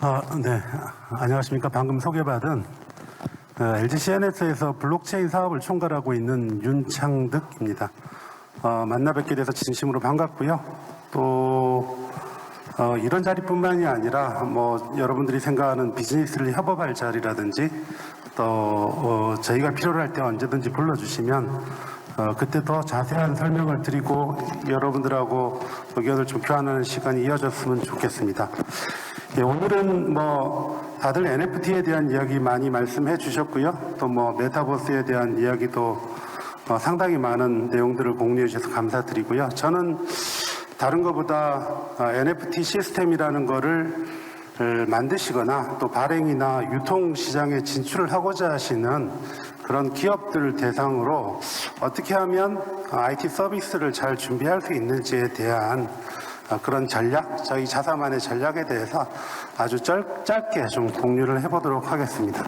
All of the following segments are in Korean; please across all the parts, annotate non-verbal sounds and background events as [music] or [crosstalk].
아, 네. 안녕하십니까. 방금 소개받은 어, LG CNS에서 블록체인 사업을 총괄하고 있는 윤창득입니다. 어, 만나 뵙게 돼서 진심으로 반갑고요. 또 어, 이런 자리뿐만이 아니라 뭐 여러분들이 생각하는 비즈니스를 협업할 자리라든지 또 어, 저희가 필요로 할 때 언제든지 불러주시면 어, 그때 더 자세한 설명을 드리고 여러분들하고 의견을 좀 교환하는 시간이 이어졌으면 좋겠습니다. 예, 오늘은 뭐 다들 NFT에 대한 이야기 많이 말씀해 주셨고요. 또 뭐 메타버스에 대한 이야기도 어, 상당히 많은 내용들을 공유해 주셔서 감사드리고요. 저는 다른 것보다 어, NFT 시스템이라는 거를 을 만드시거나 또 발행이나 유통 시장에 진출을 하고자 하시는 그런 기업들을 대상으로 어떻게 하면 IT 서비스를 잘 준비할 수 있는지에 대한 어, 그런 전략, 저희 자사만의 전략에 대해서 아주 짧, 짧게 좀 공유를 해보도록 하겠습니다.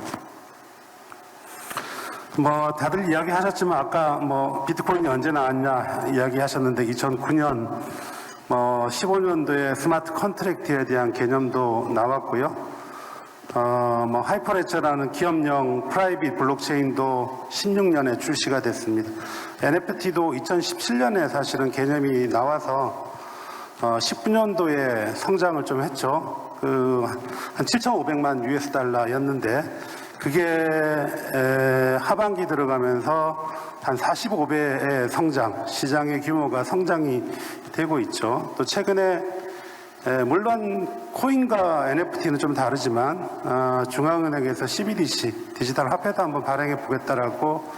뭐 다들 이야기하셨지만 아까 뭐 비트코인이 언제 나왔냐 이야기하셨는데 2009년 뭐 15년도에 스마트 컨트랙트에 대한 개념도 나왔고요. 어, 뭐 하이퍼레처라는 기업용 프라이빗 블록체인도 16년에 출시가 됐습니다. NFT도 2017년에 사실은 개념이 나와서 어, 19년도에 성장을 좀 했죠. 그, 한 7,500만 US 달러였는데, 그게, 에, 하반기 들어가면서 한 45배의 성장, 시장의 규모가 성장이 되고 있죠. 또 최근에, 에, 물론 코인과 NFT는 좀 다르지만, 어, 중앙은행에서 CBDC, 디지털 화폐도 한번 발행해 보겠다라고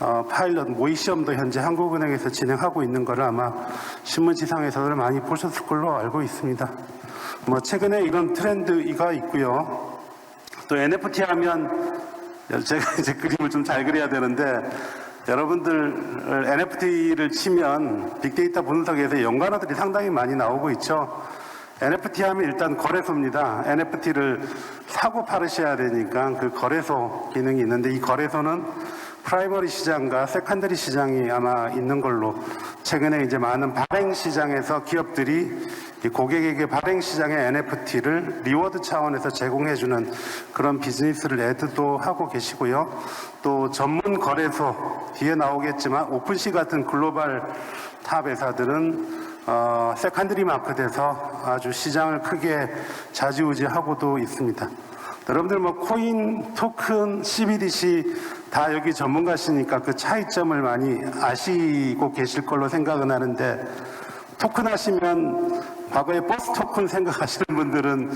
어, 파일럿 모의 시험도 현재 한국은행에서 진행하고 있는 거를 아마 신문지상에서들 많이 보셨을 걸로 알고 있습니다. 뭐 최근에 이런 트렌드가 있고요. 또 NFT 하면 제가 [laughs] 이제 그림을 좀 잘 그려야 되는데 여러분들 NFT를 치면 빅데이터 분석에서 연관어들이 상당히 많이 나오고 있죠. NFT 하면 일단 거래소입니다. NFT를 사고 팔으셔야 되니까 그 거래소 기능이 있는데 이 거래소는 프라이머리 시장과 세컨더리 시장이 아마 있는 걸로 최근에 이제 많은 발행 시장에서 기업들이 이 고객에게 발행 시장의 NFT를 리워드 차원에서 제공해주는 그런 비즈니스를 애드도 하고 계시고요. 또 전문 거래소 뒤에 나오겠지만 오픈시 같은 글로벌 탑 회사들은 어, 세컨드리 마켓에서 아주 시장을 크게 좌지우지하고도 있습니다. 여러분들 뭐 코인, 토큰, CBDC 다 여기 전문가시니까 그 차이점을 많이 아시고 계실 걸로 생각은 하는데 토큰 하시면 과거에 버스 토큰 생각하시는 분들은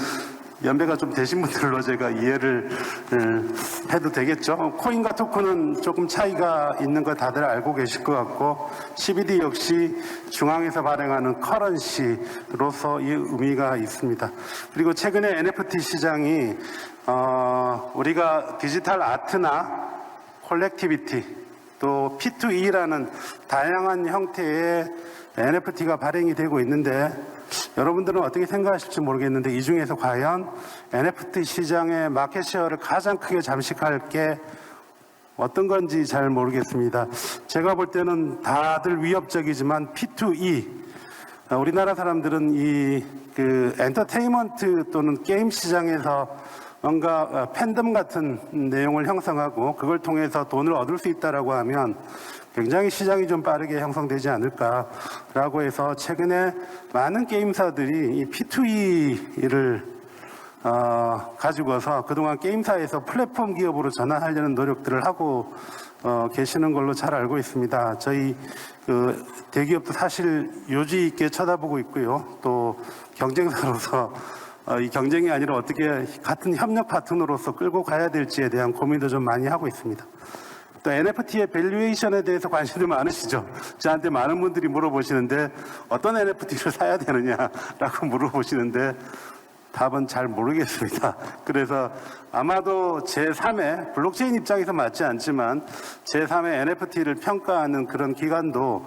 연배가 좀 되신 분들로 제가 이해를 음, 해도 되겠죠. 코인과 토큰은 조금 차이가 있는 거 다들 알고 계실 것 같고 CBD 역시 중앙에서 발행하는 커런시로서 이 의미가 있습니다. 그리고 최근에 NFT 시장이 어, 우리가 디지털 아트나 콜렉티비티 또 P2E라는 다양한 형태의 NFT가 발행이 되고 있는데 여러분들은 어떻게 생각하실지 모르겠는데 이 중에서 과연 NFT 시장의 마켓 쉐어를 가장 크게 잠식할 게 어떤 건지 잘 모르겠습니다. 제가 볼 때는 다들 위협적이지만 P2E 어, 우리나라 사람들은 이 그 엔터테인먼트 또는 게임 시장에서 뭔가 어, 팬덤 같은 내용을 형성하고 그걸 통해서 돈을 얻을 수 있다라고 하면 굉장히 시장이 좀 빠르게 형성되지 않을까라고 해서 최근에 많은 게임사들이 이 P2E를 어, 가지고서 그동안 게임사에서 플랫폼 기업으로 전환하려는 노력들을 하고 어, 계시는 걸로 잘 알고 있습니다. 저희 그 대기업도 사실 요지 있게 쳐다보고 있고요. 또 경쟁사로서 어, 이 경쟁이 아니라 어떻게 같은 협력 파트너로서 끌고 가야 될지에 대한 고민도 좀 많이 하고 있습니다. 또 NFT의 밸류에이션에 대해서 관심이 많으시죠? 저한테 많은 분들이 물어보시는데 어떤 NFT를 사야 되느냐라고 [laughs] 물어보시는데 답은 잘 모르겠습니다. 그래서 아마도 제3의 블록체인 입장에서 맞지 않지만 제3의 NFT를 평가하는 그런 기관도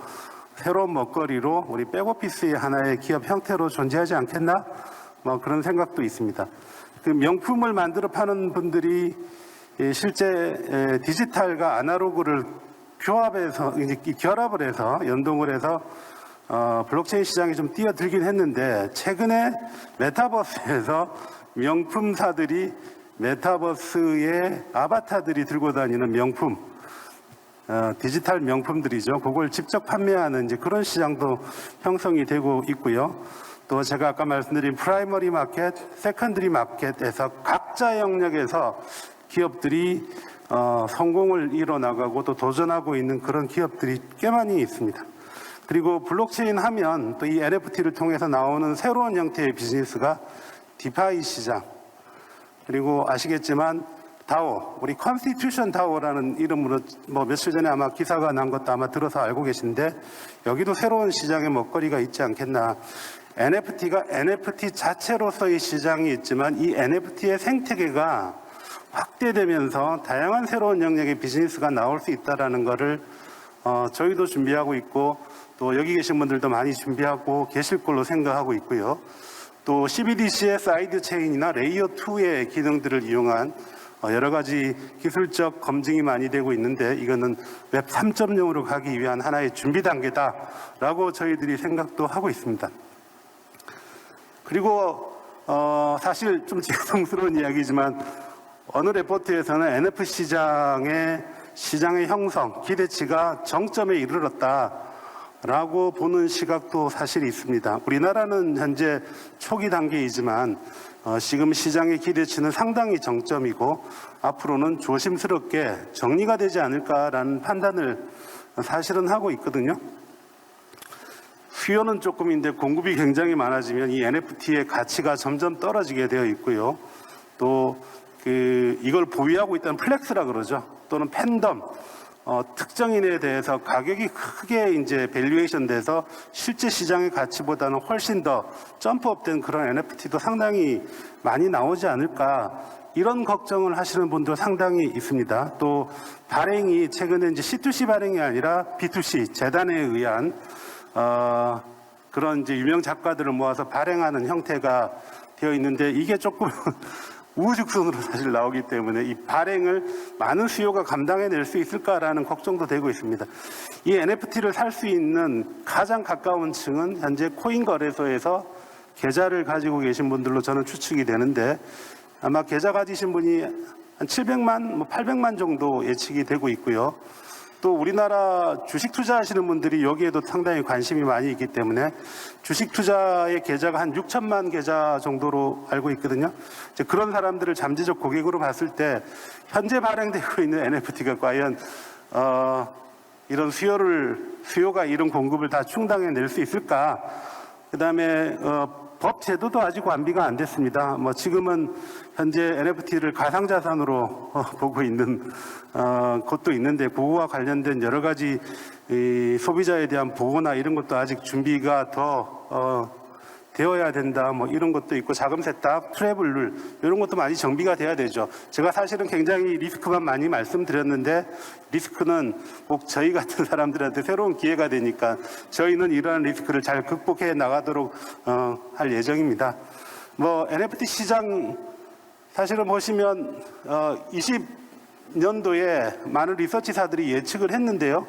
새로운 먹거리로 우리 백오피스의 하나의 기업 형태로 존재하지 않겠나? 뭐 그런 생각도 있습니다. 그 명품을 만들어 파는 분들이 이 실제 에, 디지털과 아날로그를 교합해서 결합을 해서 연동을 해서 어, 블록체인 시장이 좀 뛰어들긴 했는데 최근에 메타버스에서 명품사들이 메타버스의 아바타들이 들고 다니는 명품, 어, 디지털 명품들이죠. 그걸 직접 판매하는 이제 그런 시장도 형성이 되고 있고요. 또 제가 아까 말씀드린 프라이머리 마켓, 세컨드리 마켓에서 각자 영역에서 기업들이 어, 성공을 이뤄나가고 또 도전하고 있는 그런 기업들이 꽤 많이 있습니다. 그리고 블록체인 하면 또 이 NFT를 통해서 나오는 새로운 형태의 비즈니스가 디파이 시장, 그리고 아시겠지만 다오, 우리 컨스티튜션 다오라는 이름으로 뭐 며칠 전에 아마 기사가 난 것도 아마 들어서 알고 계신데 여기도 새로운 시장의 먹거리가 있지 않겠나. NFT가 NFT 자체로서의 시장이 있지만 이 NFT의 생태계가 확대되면서 다양한 새로운 영역의 비즈니스가 나올 수 있다라는 것을 어, 저희도 준비하고 있고 또 여기 계신 분들도 많이 준비하고 계실 걸로 생각하고 있고요. 또 CBDC의 사이드 체인이나 레이어 2의 기능들을 이용한 어, 여러 가지 기술적 검증이 많이 되고 있는데 이거는 웹 3.0으로 가기 위한 하나의 준비 단계다라고 저희들이 생각도 하고 있습니다. 그리고 어, 사실 좀 [laughs] 죄송스러운 이야기지만 어느 레포트에서는 NF 시장의 시장의 형성 기대치가 정점에 이르렀다라고 보는 시각도 사실 있습니다. 우리나라는 현재 초기 단계이지만 어, 지금 시장의 기대치는 상당히 정점이고 앞으로는 조심스럽게 정리가 되지 않을까라는 판단을 사실은 하고 있거든요. 수요는 조금인데 공급이 굉장히 많아지면 이 NFT의 가치가 점점 떨어지게 되어 있고요. 또 그 이걸 보유하고 있다는 플렉스라 그러죠. 또는 팬덤 어, 특정인에 대해서 가격이 크게 이제 밸류에이션 돼서 실제 시장의 가치보다는 훨씬 더 점프업된 그런 NFT도 상당히 많이 나오지 않을까 이런 걱정을 하시는 분도 상당히 있습니다. 또 발행이 최근에 이제 C2C 발행이 아니라 B2C 재단에 의한 어, 그런 이제 유명 작가들을 모아서 발행하는 형태가 되어 있는데 이게 조금 [laughs] 우후죽순으로 사실 나오기 때문에 이 발행을 많은 수요가 감당해낼 수 있을까라는 걱정도 되고 있습니다. 이 NFT를 살 수 있는 가장 가까운 층은 현재 코인 거래소에서 계좌를 가지고 계신 분들로 저는 추측이 되는데 아마 계좌 가지신 분이 한 700만, 뭐 800만 정도 예측이 되고 있고요. 또 우리나라 주식 투자하시는 분들이 여기에도 상당히 관심이 많이 있기 때문에 주식 투자의 계좌가 한 6천만 계좌 정도로 알고 있거든요. 이제 그런 사람들을 잠재적 고객으로 봤을 때 현재 발행되고 있는 NFT가 과연 어, 이런 수요를 수요가 이런 공급을 다 충당해 낼 수 있을까? 그다음에 어, 법 제도도 아직 완비가 안 됐습니다. 뭐 지금은 현재 NFT를 가상자산으로 어, 보고 있는 어, 것도 있는데 그거와 관련된 여러 가지 이 소비자에 대한 보호나 이런 것도 아직 준비가 더 어, 되어야 된다 뭐 이런 것도 있고 자금 세탁, 트래블 룰 이런 것도 많이 정비가 돼야 되죠. 제가 사실은 굉장히 리스크만 많이 말씀드렸는데 리스크는 꼭 저희 같은 사람들한테 새로운 기회가 되니까 저희는 이러한 리스크를 잘 극복해 나가도록 어, 할 예정입니다. 뭐 NFT 시장 사실은 보시면 어, 20년도에 많은 리서치사들이 예측을 했는데요.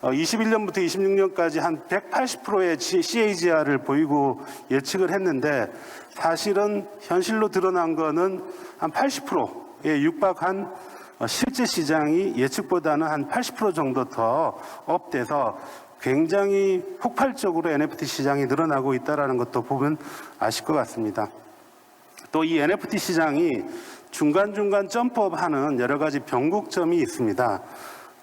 어, 21년부터 26년까지 한 180%의 CAGR을 보이고 예측을 했는데 사실은 현실로 드러난 거는 한 80%에 육박한 어, 실제 시장이 예측보다는 한 80% 정도 더 업돼서 굉장히 폭발적으로 NFT 시장이 늘어나고 있다는 것도 보면 아실 것 같습니다. 또 이 NFT 시장이 중간중간 점프업 하는 여러 가지 변곡점이 있습니다.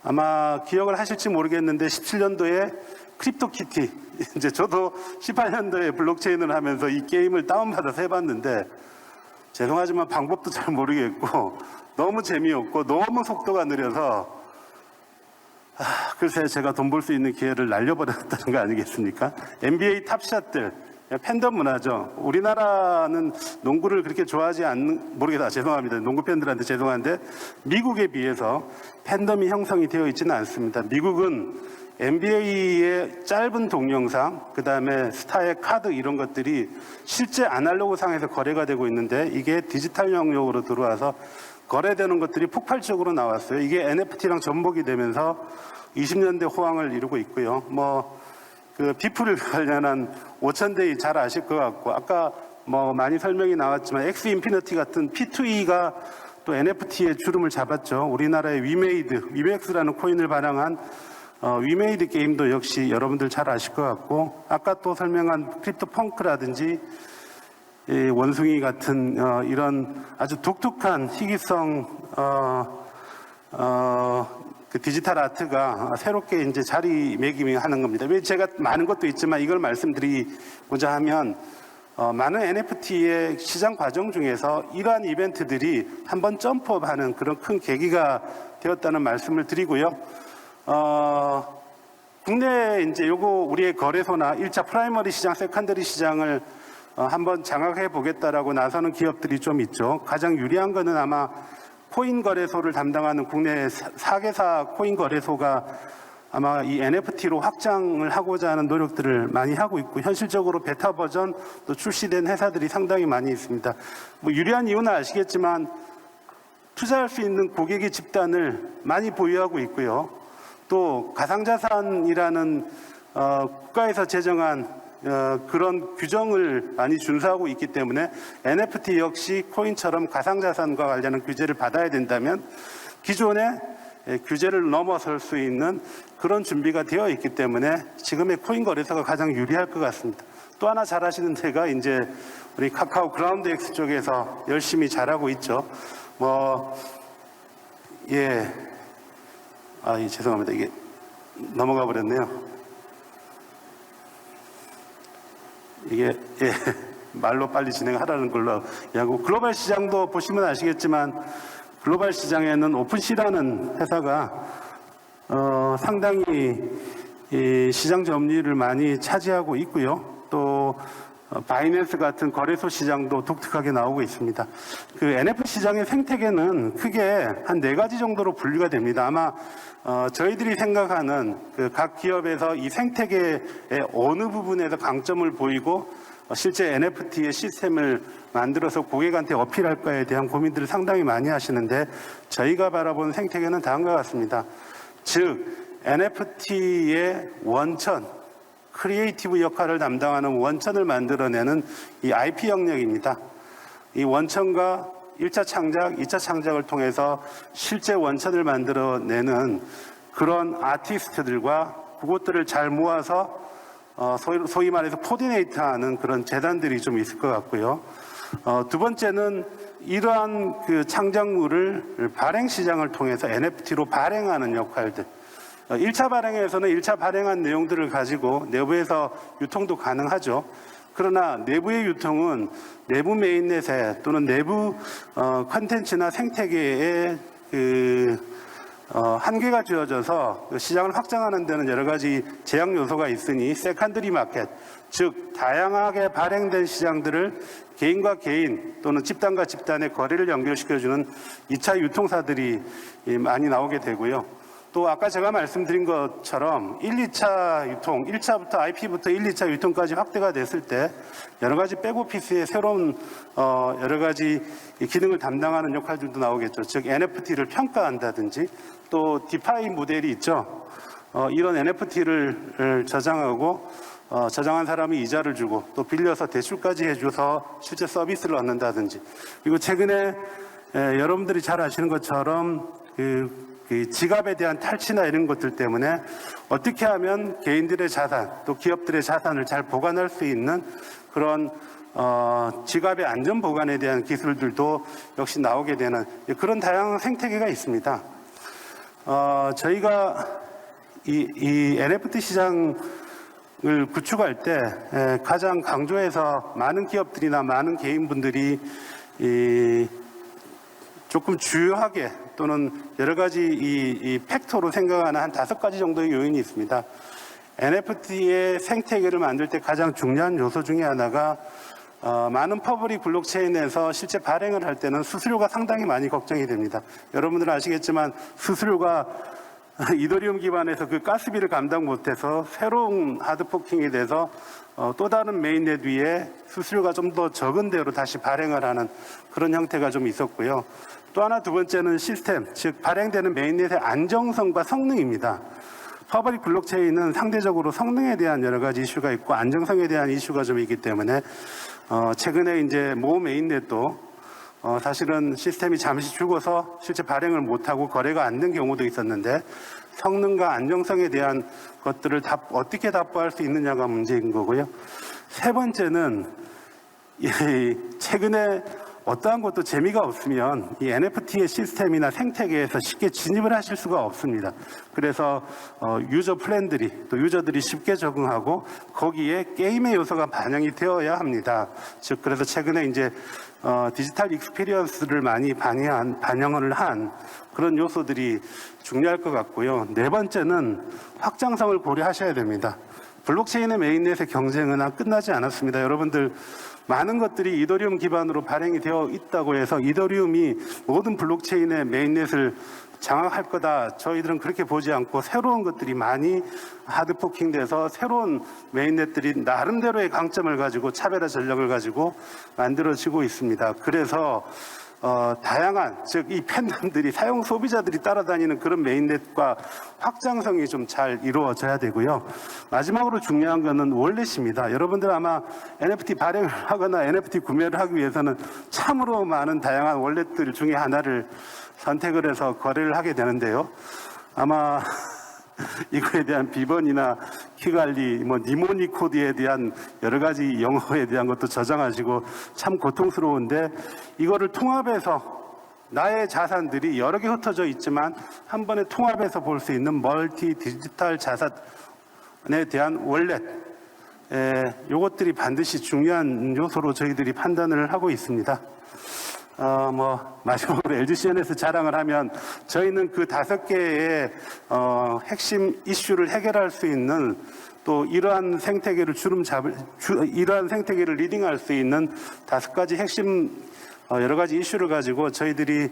아마 기억을 하실지 모르겠는데 17년도에 크립토키티 [laughs] 이제 저도 18년도에 블록체인을 하면서 이 게임을 다운받아서 해봤는데 죄송하지만 방법도 잘 모르겠고 [laughs] 너무 재미없고 너무 속도가 느려서 아, 글쎄 제가 돈 벌 수 있는 기회를 날려버렸다는 거 아니겠습니까? NBA 탑샷들 팬덤 문화죠. 우리나라는 농구를 그렇게 좋아하지 않는 모르겠다 죄송합니다. 농구 팬들한테 죄송한데 미국에 비해서 팬덤이 형성이 되어 있지는 않습니다. 미국은 NBA의 짧은 동영상, 그 다음에 스타의 카드 이런 것들이 실제 아날로그 상에서 거래가 되고 있는데 이게 디지털 영역으로 들어와서 거래되는 것들이 폭발적으로 나왔어요. 이게 NFT랑 접목이 되면서 20년대 호황을 이루고 있고요. 뭐, 그 비프를 관련한 5천 대이 잘 아실 것 같고, 아까 뭐 많이 설명이 나왔지만 엑스 인피니티 같은 P2E가 또 NFT의 주름을 잡았죠. 우리나라의 위메이드, 위맥스라는 코인을 발행한 어, 위메이드 게임도 역시 여러분들 잘 아실 것 같고 아까 또 설명한 크립토 펑크라든지 이 원숭이 같은 어, 이런 아주 독특한 희귀성 어, 어, 그 디지털 아트가 새롭게 이제 자리매김하는 겁니다. 왜 제가 많은 것도 있지만 이걸 말씀드리고자 하면 어, 많은 NFT의 시장 과정 중에서 이러한 이벤트들이 한번 점프업하는 그런 큰 계기가 되었다는 말씀을 드리고요. 어, 국내 이제 요거 우리의 거래소나 1차 프라이머리 시장, 세컨더리 시장을 어, 한번 장악해 보겠다라고 나서는 기업들이 좀 있죠. 가장 유리한 거는 아마 코인 거래소를 담당하는 국내 4개사 코인 거래소가 아마 이 NFT로 확장을 하고자 하는 노력들을 많이 하고 있고 현실적으로 베타 버전 또 출시된 회사들이 상당히 많이 있습니다. 뭐 유리한 이유는 아시겠지만 투자할 수 있는 고객의 집단을 많이 보유하고 있고요. 또 가상자산이라는 어, 국가에서 제정한 어, 그런 규정을 많이 준수하고 있기 때문에 NFT 역시 코인처럼 가상자산과 관련한 규제를 받아야 된다면 기존의 예, 규제를 넘어설 수 있는 그런 준비가 되어 있기 때문에 지금의 코인 거래소가 가장 유리할 것 같습니다. 또 하나 잘하시는 데가 이제 우리 카카오 그라운드 X 쪽에서 열심히 잘하고 있죠. 뭐, 예. 아, 예, 죄송합니다. 이게 넘어가 버렸네요. 이게, 예. [laughs] 말로 빨리 진행하라는 걸로 하고 글로벌 시장도 보시면 아시겠지만 글로벌 시장에는 오픈시라는 회사가 어, 상당히 이 시장 점유율을 많이 차지하고 있고요. 또 어, 바이낸스 같은 거래소 시장도 독특하게 나오고 있습니다. 그 NFT 시장의 생태계는 크게 한 네 가지 정도로 분류가 됩니다. 아마 어, 저희들이 생각하는 그 각 기업에서 이 생태계의 어느 부분에서 강점을 보이고 어, 실제 NFT의 시스템을 만들어서 고객한테 어필할까에 대한 고민들을 상당히 많이 하시는데 저희가 바라본 생태계는 다음과 같습니다. 즉 NFT의 원천, 크리에이티브 역할을 담당하는 원천을 만들어내는 이 IP 영역입니다. 이 원천과 1차 창작, 2차 창작을 통해서 실제 원천을 만들어내는 그런 아티스트들과 그것들을 잘 모아서 어, 소위, 소위 말해서 코디네이트하는 그런 재단들이 좀 있을 것 같고요. 어, 두 번째는 이러한 그 창작물을 발행 시장을 통해서 NFT로 발행하는 역할들. 어, 1차 발행에서는 1차 발행한 내용들을 가지고 내부에서 유통도 가능하죠. 그러나 내부의 유통은 내부 메인넷에 또는 내부 어, 컨텐츠나 생태계에 그 어, 한계가 주어져서 그 시장을 확장하는 데는 여러 가지 제약 요소가 있으니 세컨드리 마켓, 즉 다양하게 발행된 시장들을 개인과 개인 또는 집단과 집단의 거래를 연결시켜주는 2차 유통사들이 많이 나오게 되고요. 또 아까 제가 말씀드린 것처럼 1, 2차 유통, 1차부터 IP부터 1, 2차 유통까지 확대가 됐을 때 여러 가지 백오피스의 새로운 어, 여러 가지 기능을 담당하는 역할들도 나오겠죠. 즉 NFT를 평가한다든지 또 디파이 모델이 있죠. 어, 이런 NFT를 저장하고 어, 저장한 사람이 이자를 주고 또 빌려서 대출까지 해줘서 실제 서비스를 얻는다든지 그리고 최근에 에, 여러분들이 잘 아시는 것처럼 그, 그 지갑에 대한 탈취나 이런 것들 때문에 어떻게 하면 개인들의 자산 또 기업들의 자산을 잘 보관할 수 있는 그런 어, 지갑의 안전 보관에 대한 기술들도 역시 나오게 되는 그런 다양한 생태계가 있습니다. 어, 저희가 이, 이 NFT 시장 을 구축할 때 에, 가장 강조해서 많은 기업들이나 많은 개인분들이 이 조금 주요하게 또는 여러 가지 이, 이 팩터로 생각하는 한 다섯 가지 정도의 요인이 있습니다. NFT의 생태계를 만들 때 가장 중요한 요소 중에 하나가 어, 많은 퍼블릭 블록체인에서 실제 발행을 할 때는 수수료가 상당히 많이 걱정이 됩니다. 여러분들은 아시겠지만 수수료가 [laughs] 이더리움 기반에서 그 가스비를 감당 못해서 새로운 하드포킹이 돼서 어, 또 다른 메인넷 위에 수수료가 좀 더 적은 대로 다시 발행을 하는 그런 형태가 좀 있었고요. 또 하나 두 번째는 시스템, 즉 발행되는 메인넷의 안정성과 성능입니다. 퍼블릭 블록체인은 상대적으로 성능에 대한 여러 가지 이슈가 있고 안정성에 대한 이슈가 좀 있기 때문에 어, 최근에 이제 모 메인넷도 어, 사실은 시스템이 잠시 죽어서 실제 발행을 못하고 거래가 안 된 경우도 있었는데 성능과 안정성에 대한 것들을 답, 어떻게 답보할 수 있느냐가 문제인 거고요. 세 번째는 이 최근에 어떠한 것도 재미가 없으면 이 NFT의 시스템이나 생태계에서 쉽게 진입을 하실 수가 없습니다. 그래서 어, 유저 플랜들이 또 유저들이 쉽게 적응하고 거기에 게임의 요소가 반영이 되어야 합니다. 즉 그래서 최근에 이제 어, 디지털 익스피리언스를 많이 반영한, 반영을 한 그런 요소들이 중요할 것 같고요. 네 번째는 확장성을 고려하셔야 됩니다. 블록체인의 메인넷의 경쟁은 끝나지 않았습니다. 여러분들 많은 것들이 이더리움 기반으로 발행이 되어 있다고 해서 이더리움이 모든 블록체인의 메인넷을 장악할 거다. 저희들은 그렇게 보지 않고 새로운 것들이 많이 하드포킹돼서 새로운 메인넷들이 나름대로의 강점을 가지고 차별화 전략을 가지고 만들어지고 있습니다. 그래서 어, 다양한 즉 이 팬덤들이 사용 소비자들이 따라다니는 그런 메인넷과 확장성이 좀 잘 이루어져야 되고요. 마지막으로 중요한 것은 월렛입니다. 여러분들 아마 NFT 발행을 하거나 NFT 구매를 하기 위해서는 참으로 많은 다양한 월렛들 중에 하나를 선택을 해서 거래를 하게 되는데요. 아마 [laughs] 이거에 대한 비번이나 키 관리, 뭐 니모니 코드에 대한 여러 가지 영어에 대한 것도 저장하시고 참 고통스러운데 이거를 통합해서 나의 자산들이 여러 개 흩어져 있지만 한 번에 통합해서 볼 수 있는 멀티 디지털 자산에 대한 월렛 에, 요것들이 반드시 중요한 요소로 저희들이 판단을 하고 있습니다. 어, 뭐, 마지막으로 LGCN에서 자랑을 하면 저희는 그 다섯 개의 어, 핵심 이슈를 해결할 수 있는 또 이러한 생태계를 주름 잡을, 주, 이러한 생태계를 리딩할 수 있는 다섯 가지 핵심 어, 여러 가지 이슈를 가지고 저희들이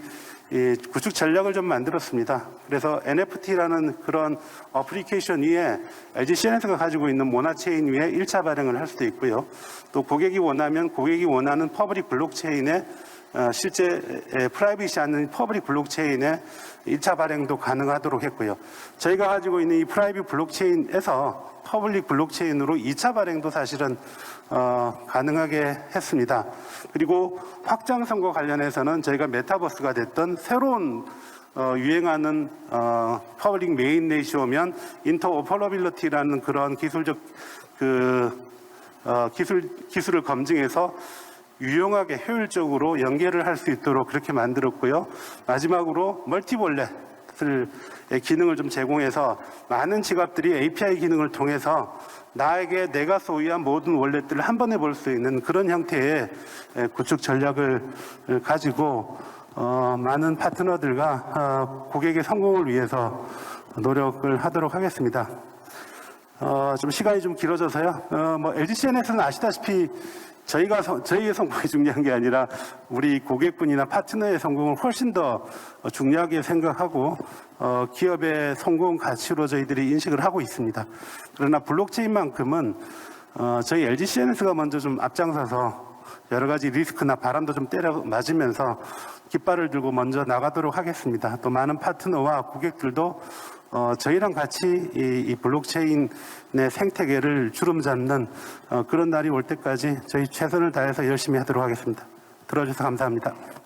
이 구축 전략을 좀 만들었습니다. 그래서 NFT라는 그런 어플리케이션 위에 LG CNS가 가지고 있는 모나체인 위에 1차 발행을 할 수도 있고요. 또 고객이 원하면 고객이 원하는 퍼블릭 블록체인에 어, 실제 프라이빗이 않는 퍼블릭 블록체인의 1차 발행도 가능하도록 했고요. 저희가 가지고 있는 이 프라이빗 블록체인에서 퍼블릭 블록체인으로 2차 발행도 사실은 어, 가능하게 했습니다. 그리고 확장성과 관련해서는 저희가 메타버스가 됐던 새로운 어, 유행하는 어, 퍼블릭 메인 레이시오면 인터오퍼러빌리티라는 그런 기술적 그 어, 기술 기술을 검증해서 유용하게 효율적으로 연계를 할 수 있도록 그렇게 만들었고요. 마지막으로 멀티볼렛을 기능을 좀 제공해서 많은 지갑들이 API 기능을 통해서 나에게 내가 소유한 모든 월렛들을 한 번에 볼 수 있는 그런 형태의 구축 전략을 가지고 어, 많은 파트너들과 어, 고객의 성공을 위해서 노력을 하도록 하겠습니다. 어, 좀 시간이 좀 길어져서요. 어, 뭐 LGCN에서는 아시다시피 저희가 성- 저희의 성공이 중요한 게 아니라 우리 고객분이나 파트너의 성공을 훨씬 더 중요하게 생각하고 어, 기업의 성공 가치로 저희들이 인식을 하고 있습니다. 그러나 블록체인만큼은 어, 저희 LGCNS가 먼저 좀 앞장서서 여러 가지 리스크나 바람도 좀 때려 맞으면서 깃발을 들고 먼저 나가도록 하겠습니다. 또 많은 파트너와 고객들도 어, 저희랑 같이 이, 이 블록체인의 생태계를 주름 잡는 어, 그런 날이 올 때까지 저희 최선을 다해서 열심히 하도록 하겠습니다. 들어주셔서 감사합니다.